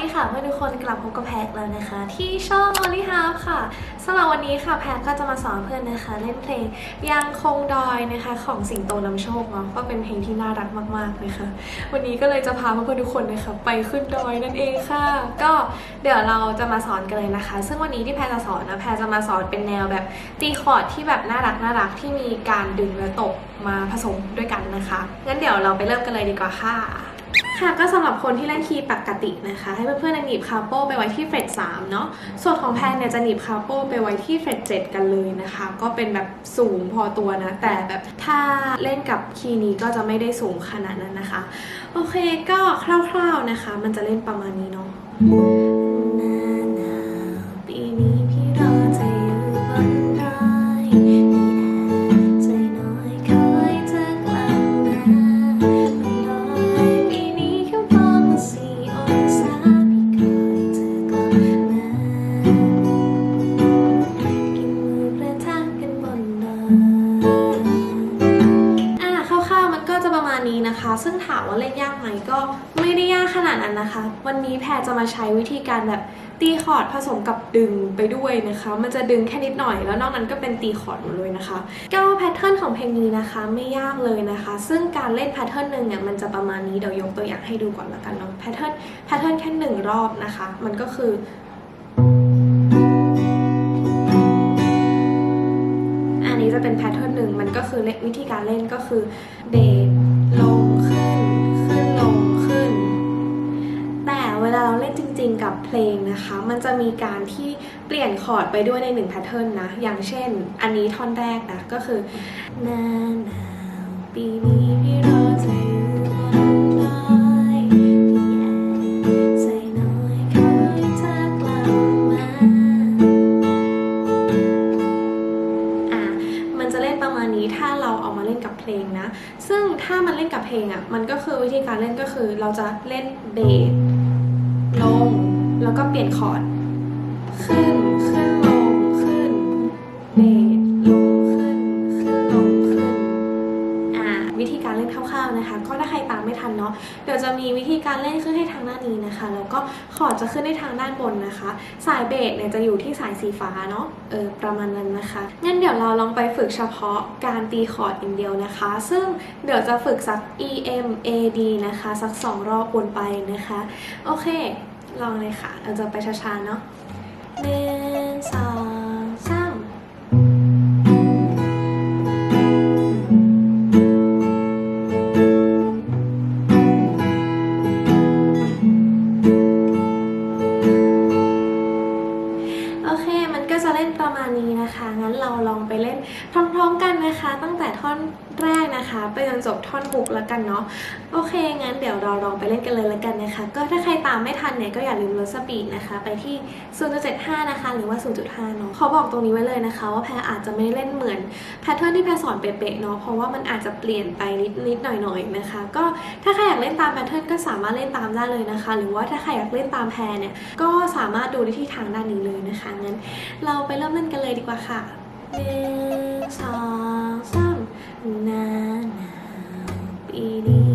ดีค่ะเพื่อนทุกคนกลับพบกับแพทแล้วนะคะ ที่ช่อง Only Half ค่ะสำหรับวันนี้ค่ะแพทก็จะมาสอนเพื่อนนะคะ เล่นเพลงยังคงดอยนะคะ ของสิงโตนำโชคเนาะก็เป็นเพลงที่น่ารักมากๆเลยค่ะวันนี้ก็เลยจะพาเพื่อนทุกคนนะคะไปขึ้นดอยนั่นเองค่ะ ก็เดี๋ยวเราจะมาสอนกันเลยนะคะ ซึ่งวันนี้ที่แพทจะสอนนะแพทจะมาสอนเป็นแนวแบบตีคอร์ดที่แบบน่ารักน่ารักที่มีการดึงและตบมาผสมด้วยกันนะคะงั้นเดี๋ยวเราไปเริ่มกันเลยดีกว่าค่ะ ค่ะก็สำหรับคนที่เล่นคีย์ปกตินะคะ ให้เพื่อนๆหนีบคาโป้ไปไว้ที่เฟรต3เนาะส่วนของแพนเนี่ยจะหนีบคาโป้ไปไว้ที่เฟรต7กันเลยนะคะ ก็เป็นแบบสูงพอตัวนะ แต่แบบถ้าเล่นกับคีย์นี้ก็จะไม่ได้สูงขนาดนั้นนะคะ โอเคก็คร่าวๆนะคะ มันจะเล่นประมาณนี้เนาะามว่าเล่นยากไหมก็ไม่ได้ยากขนาดนั้นนะคะ วันนี้แพรจะมาใช้วิธีการแบบตีคอร์ดผสมกับดึงไปด้วยนะคะ มันจะดึงแค่นิดหน่อย แล้วนอกนั้นก็เป็นตีคอร์ดหมดเลยนะคะก็แพทเทิร์นของเพลงนี้นะคะไม่ยากเลยนะคะ ซึ่งการเล่นแพทเทิร์นหนึ่งเนี่ยมันจะประมาณนี้เดี๋ยวยกตัวอย่างให้ดูก่อนละกันเนาะแพทเทิร์นแพทเทิร์นแค่หนึ่งรอบนะคะ มันก็คืออันนี้จะเป็นแพทเทิร์นหนึ่งมันก็คือเลวิธีการเล่นก็คือเจริงๆ กับเพลงนะคะ มันจะมีการที่เปลี่ยนคอร์ดไปด้วยในหนึ่งแพทเทิร์นนะ อย่างเช่น อันนี้ท่อนแรกนะก็คือหน้าหนาวปีนี้พี่รอจะอยู่บนดอยมีแอร์ใจน้อยคอยเธอกลับมาอะมันจะเล่นประมาณนี้ถ้าเราเอามาเล่นกับเพลงนะ ซึ่งถ้ามันเล่นกับเพลงอะ มันก็คือวิธีการเล่นก็คือเราจะเล่นเบส ลง แล้วก็เปลี่ยนคอร์ด ขึ้น ขึ้นลง เดี๋ยวจะมีวิธีการเล่นขึ้นให้ทางด้านนี้นะคะ แล้วก็คอร์ดจะขึ้นให้ทางด้านบนนะคะ สายเบสเนี่ยจะอยู่ที่สายสีฟ้าเนาะเออประมาณนั้นนะคะงั้นเดี๋ยวเราลองไปฝึกเฉพาะการตีคอร์ดอย่างเดียวนะคะ ซึ่งเดี๋ยวจะฝึกสัก E M A D นะคะ สักสองรอบวนไปนะคะ โอเค ลองเลยค่ะ เราจะไปช้าๆเนาะหนึ่ง ลองไปเล่นพร้อมๆกันนะคะ ตั้งแต่ท่อนแรกนะคะ ไปจนจบท่อนฮุกแล้วกันเนาะโอเค งั้นเดี๋ยวเราลองไปเล่นกันเลยแล้วกันนะคะ ก็ถ้าใครตามไม่ทันเนี่ยก็อย่าลืมลดสปีดนะคะ ไปที่ 0.75 นะคะ หรือว่า 0.5 เนาะขอบอกตรงนี้ไว้เลยนะคะ ว่าแพรอาจจะไม่ได้เล่นเหมือนแพทเทิร์นที่แพรสอนเป๊ะๆเนาะเพราะว่ามันอาจจะเปลี่ยนไปนิดๆหน่อยๆนะคะ ก็ถ้าใครอยากเล่นตามแพทเทิร์นก็สามารถเล่นตามได้เลยนะคะ หรือว่าถ้าใครอยากเล่นตามแพรเนี่ยก็สามารถดูได้ที่ทางด้านนี้เลยนะคะงั้นเราไปเริ่มเล่นกันเลยดีกว่าค่ะ หนึ่งสองสามหน้าหนาวปีนี้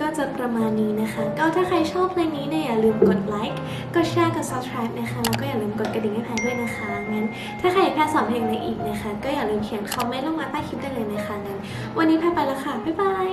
ก็จะประมาณนี้นะคะ ก็ถ้าใครชอบเพลงนี้เนี่ยอย่าลืมกดไลค์กดแชร์กด subscribe นะคะแล้วก็อย่าลืมกดกระดิ่งให้แพรด้วยนะคะงั้นถ้าใครอยากแพสอนเพลงอะไอีกนะคะ ก็อย่าลืมเขียนคอมเมนต์ลงมาใต้คลิปได้เลยนะคะงั้นวันนี้แพรไปแล้วค่ะบ๊ายบาย